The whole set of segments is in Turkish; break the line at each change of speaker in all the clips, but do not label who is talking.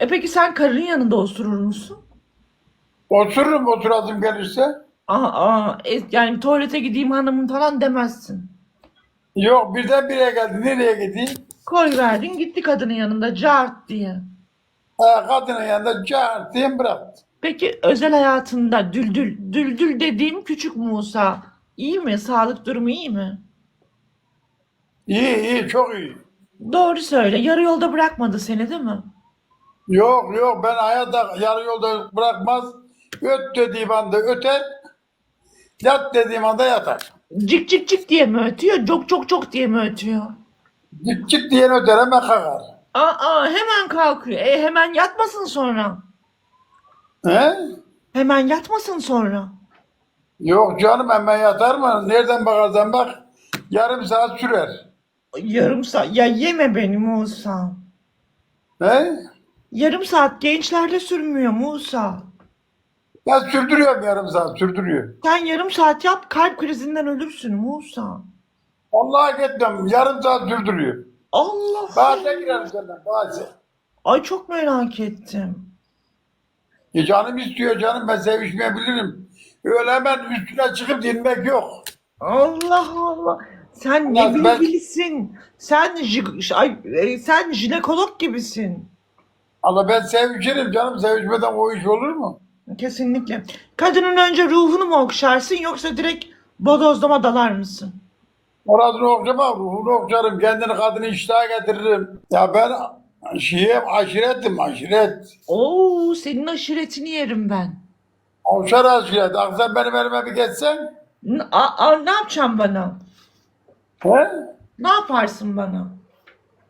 E peki sen karının yanında oturur musun?
Otururum oturasım gelirse.
Aa, aa, e, yani tuvalete gideyim hanımım falan demezsin.
Yok birden bire geldi. Nereye gideyim?
Koy verdin gitti kadının yanında cart diye.
Ha, kadının yanında çağır diyeyim bıraktı.
Peki özel hayatında düldül, düldül dediğim küçük Musa iyi mi? Sağlık durumu iyi mi?
İyi iyi çok iyi.
Doğru söyle. Yarı yolda bırakmadı seni değil mi?
Yok yok ben hayatta yarı yolda bırakmaz. Öt dediğim anda öter. Yat dediğim anda yatar.
Cik cik cik diye mi ötüyor? Cok cok cok diye mi ötüyor?
Git git diyen öter hemen kalkar.
Aa, hemen kalkıyor. E hemen yatmasın sonra.
He?
Hemen yatmasın sonra.
Yok canım hemen yatar mı? Nereden bakarsan bak yarım saat sürer.
Yarım saat. Ya yeme beni Musa.
He?
Yarım saat gençlerde sürmüyor Musa.
Ben sürdürüyorum yarım saat sürdürüyor.
Sen yarım saat yap kalp krizinden ölürsün Musa.
Vallahi gitmem yarım saat sürdürüyor.
Allah
Bazen girerim senden bazen.
Ay çok merak ettim.
E canım istiyor canım ben sevişmeyebilirim. Öyle hemen üstüne çıkıp dinmek yok.
Allah Allah. Sen ne
ben-
bilgilisin. Sen ji- ay, e, sen jinekolog gibisin.
Ama ben sevişirim canım sevişmeden o iş olur mu?
Kesinlikle. Kadının önce ruhunu mu okşarsın yoksa direkt bodozlama dalar mısın?
Orasını okşamam, ruhunu okşarım, kendini kadını iştaha getiririm. Ya ben şeyim, aşiretim, aşiret.
Oo, senin aşiretini yerim ben.
Okşar aşiret. Aksan benim elime bir geçsen.
N- a- a- ne yapacağım bana?
He?
Ne yaparsın bana?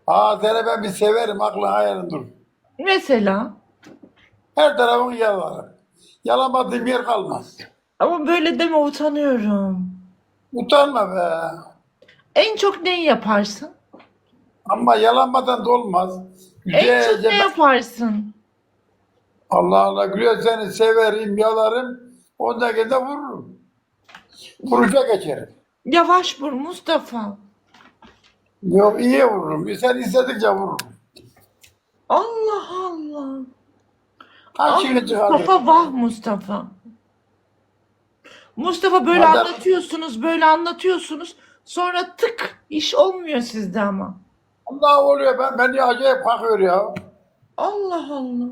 Aa seni ben bir severim, aklın hayalin dur.
Mesela.
Her tarafın yalarım. Yalamadığım yer kalmaz.
Ama böyle deme utanıyorum.
Utanma be.
En çok neyi yaparsın?
Ama yalanmadan da olmaz.
En çok ne yaparsın?
Allah Allah gülüyor seni severim, yalarım. Ondan de vururum. Vuruşa geçerim.
Yavaş vur Mustafa.
Yok iyi vururum. Sen istedikçe vururum.
Allah Allah. Ah. Mustafa vah Mustafa. Mustafa böyle
Madem-
anlatıyorsunuz, böyle anlatıyorsunuz. Sonra tık iş olmuyor sizde ama.
Allah oluyor ben beni acayip bakıyor ya.
Allah Allah.